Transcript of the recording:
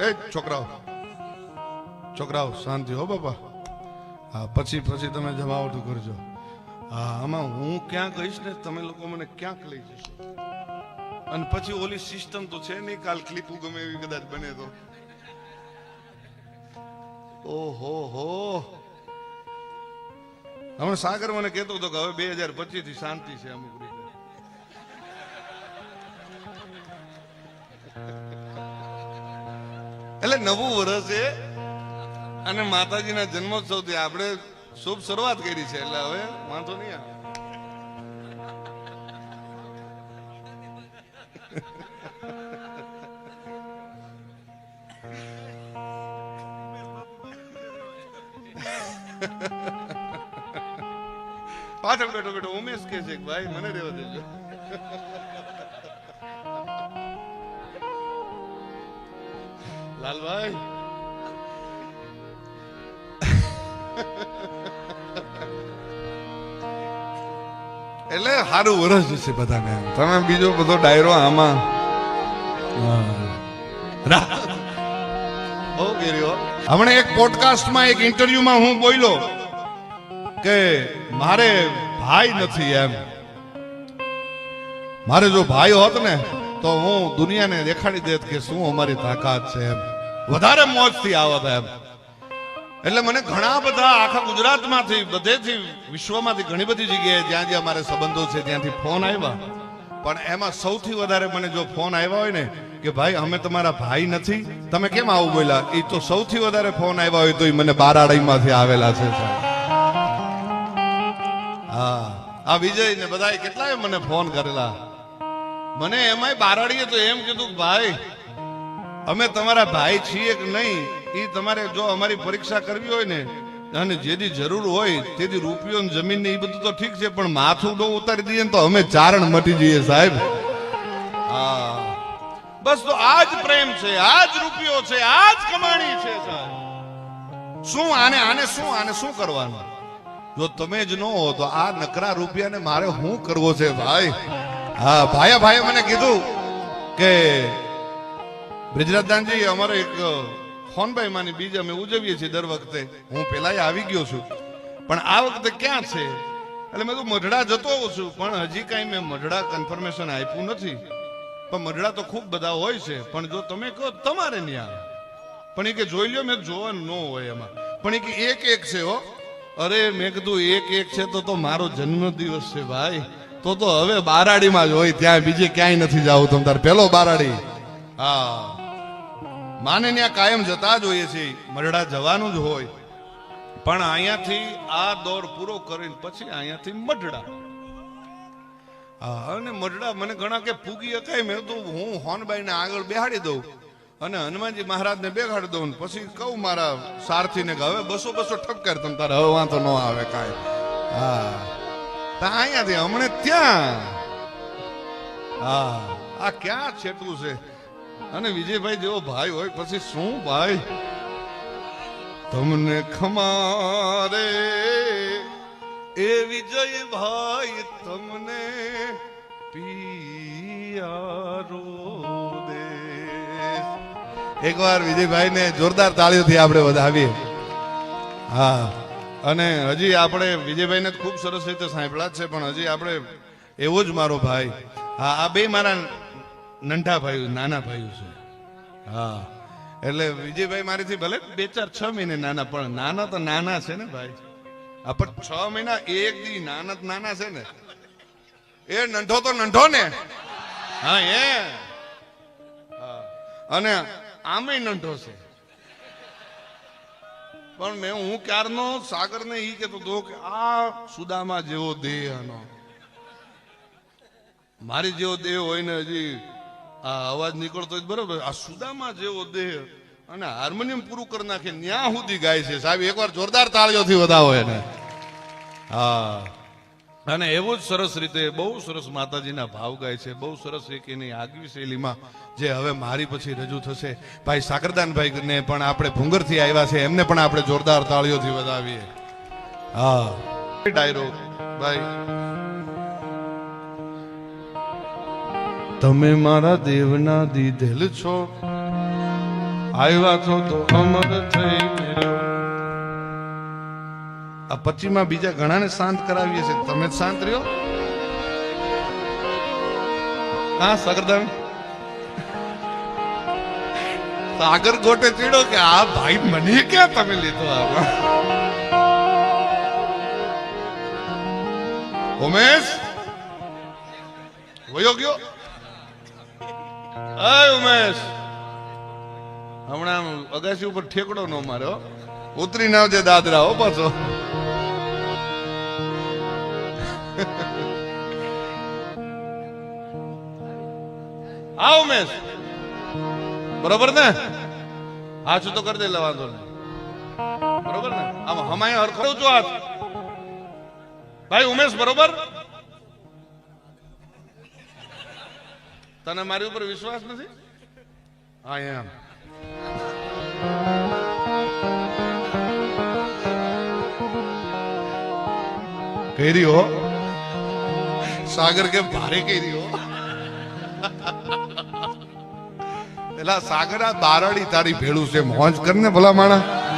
એ છોકરાઓ. છોકરાઓ, શાંતિ હો બાપા. હા, પછી પછી તમે જમાવટું કરજો. હા, આમાં હું ક્યાં કહીશ ને તમે લોકો મને ક્યાંક લઈ જશો. અને પછી ઓલી સિસ્ટમ તો છે નહીં કાલ ક્લિપ ગમે એવી કદાચ બને તો. ઓહો હો. હમણાં સાગર મને કહેતો હતો કે હવે બે હજાર પચીસથી શાંતિ છે અમુક રીતે. એટલે નવું વર્ષ છે. અને માતાજીના જન્મોત્સવથી આપણે શુભ શરૂઆત કરી છે. એટલે હવે વાંધો નહીં આવે. પાછળ બેઠો બેઠો ઉમેશ કે છે ભાઈ, મને રેવા દેજો. લાલભાઈ. એટલે સારું વરસ જશે બધાને. તમે બીજો બધો ડાયરો આમાં. બહુ કર્યો હમણાં એક પોડકાસ્ટમાં એક ઇન્ટરવ્યુમાં હું બોલ્યો કે મારે ભાઈ નથી એમ. મારે જો ભાઈ હોત ને તો હું દુનિયાને દેખાડી દેત કે શું અમારી તાકાત છે એમ. વધારે મોજથી આવત એમ એટલે મને ઘણા બધા આખા ગુજરાતમાંથી, બધેથી, વિશ્વમાંથી ઘણી બધી જગ્યાએ જ્યાં જ્યાં મારે સંબંધો છે, ત્યાંથી ફોન આવ્યા. પણ એમાં સૌથી વધારે મને જો ફોન આવ્યા હોય ને, કે ભાઈ, અમે તમારા ભાઈ નથી. તમે કેમ આવું બોલ્યા? એ તો સૌથી વધારે ફોન આવ્યા હોય તો એ મને બારાડીમાંથી આવેલા છે હા. આ વિજય ને બધા કેટલાય મને ફોન કરેલા? મને એમાંય બારાડીએ તો એમ કીધું ભાઈ અમે તમારા ભાઈ છીએ કે નહીં એ તમારે જો અમારી પરીક્ષા કરવી હોય ને, અને જેથી જરૂર હોય, તેથી રૂપિયો જમીન ને એ બધું તો ઠીક છે, પણ માથું ડો ઉતારી દઈએ તો અમે ચારણ મટી જઈએ સાહેબ. હા. બસ તો આ જ પ્રેમ છે આ જ રૂપિયો છે આ જ કમાણી છે શું આને આને શું આને શું કરવાનું? જો તમે જ ન હો, તો આ નકરા રૂપિયાને મારે શું કરવો છે, ભાઈ? હા ભાઈ ભાઈએ મને કીધું કે બ્રિજરાજદાનજી, અમારે એક ફોનભાઈ માની બીજ અમે ઉજવીએ છીએ દર વખતે. હું પેલા આવી ગયો છું. પણ આ વખતે ક્યાં છે? એટલે મેં તો મઢડા જતો હોઉં છું. પણ હજી કાંઈ મેં મઢડા કન્ફર્મેશન આપ્યું નથી. પણ મઢડા તો ખૂબ બધા હોય છે. પણ જો તમે કહો, તમારે નહીં આવે. પણ એ કે જોઈ લ્યો, મેં જોવાનું ન હોય એમાં. પણ એ કે એક એક છે, હો. અરે, મેં કીધું, એક એક છે તો તો મારો જન્મદિવસ છે, ભાઈ. તો તો હવે બારાડીમાં જ હોય. ત્યાં બીજે ક્યાંય નથી જવું તમ તાર. પેલો બારાડી. હા. માને ત્યાં કાયમ જતા જ હોઈએ છીએ મરડા જવાનું જ હોય. પણ અહીંયાથી આ દોર પૂરો કરીને પછી અહીંયાથી મઢડા હા, અને મઢડા મને ઘણા કે પૂગી અકાય મેં તો હું હોનબાઈને આગળ બેહાડી દઉં. અને હનુમાનજી મહારાજને બેહાડી દઉં પછી કહું મારા સારથીને કે હવે બસો બસો ઠપકાર તમ તારે, હવે વાંધો ન આવે કાંઈ. હા, તા અહીંયાથી હમણે ત્યાં. હા, આ ક્યાં છેટલું છે? અને વિજયભાઈ, જેવો ભાઈ હોય, પછી શું ભાઈ? તમને ખમારે એ વિજયભાઈ તમને પિયારો દે એકવાર વિજયભાઈ ને જોરદાર તાળીઓથી આપણે વધાવીએ. હા, અને હજી આપણે વિજયભાઈને ખૂબ સરસ રીતે સાંભળ્યા છે, પણ હજી આપણે એવો જ મારો ભાઈ. હા, આ બે મારા નંઢા ભાઈ નાના ભાઈઓ છે. હા. એટલે વિજયભાઈ મારીથી ભલે બે ચાર છ મહિને નાના, પણ નાના તો નાના છે ને ભાઈ. હા પણ છ મહિના એક દી નાના તો નાના છે ને. એ નંઢો તો નંઢો ને. હા, એ. અને આમે નંઢો છે. પણ મેં હું ક્યારનો, સાગરને ઈ કહેતો હતો કે આ સુદામા જેવો દેહ આનો. મારી જેવો દેહ હોય ને હજી આ અવાજ નીકળતો જ બરોબર. આ સુદામા જેવો દેહ અને હાર્મોનિયમ પૂરું કરી નાખે, ન્યા સુધી ગાય છે. સાહેબ, એકવાર જોરદાર તાળીઓથી વધાવો એને. હા. અને એવું જ સરસ રીતે, બહુ સરસ માતાજીના ભાવ ગાય છે. બહુ સરસ એની આગવી શૈલીમાં જે હવે મારી પછી રજૂ થશે. ભાઈ સાકરદાનભાઈ ને પણ આપણે ભૂંગરથી આવ્યા છે. એમને પણ આપણે જોરદાર તાળીઓથી વધાવીએ. હા. ડાયરો. ભાઈ તમે મારા દેવના દીધેલ છો. આવ્યા છો તો અમર થઈ આ પચીમાં બીજા ઘણાને શાંત કરાવીએ છે તમે જ શાંત રહ્યો? હા, સગરદાન. સાગર ગોટે ચીડો કે, આ ભાઈ મને ક્યાં તમે લીધો આમાં? ઉમેશ, વયો ગયો? હમણાં અગાસી ઉપર ઠેકડો નો માર્યો. ઉતરી ના દાદરા, હો પાછો. હા ઉમેશ. બરોબર ને? હાચું તો કરી દે વાંધો બરોબર ને? આમ હમાય હરખો છું હાથ. ભાઈ, ઉમેશ, બરોબર? તને મારી ઉપર વિશ્વાસ નથી? આઈ એમ કરી હો. સાગર કે ભારે કરી હો? પેલા સાગર આ બારડી તારી ભેળું છે, મોજ કર ને ભલા માણા.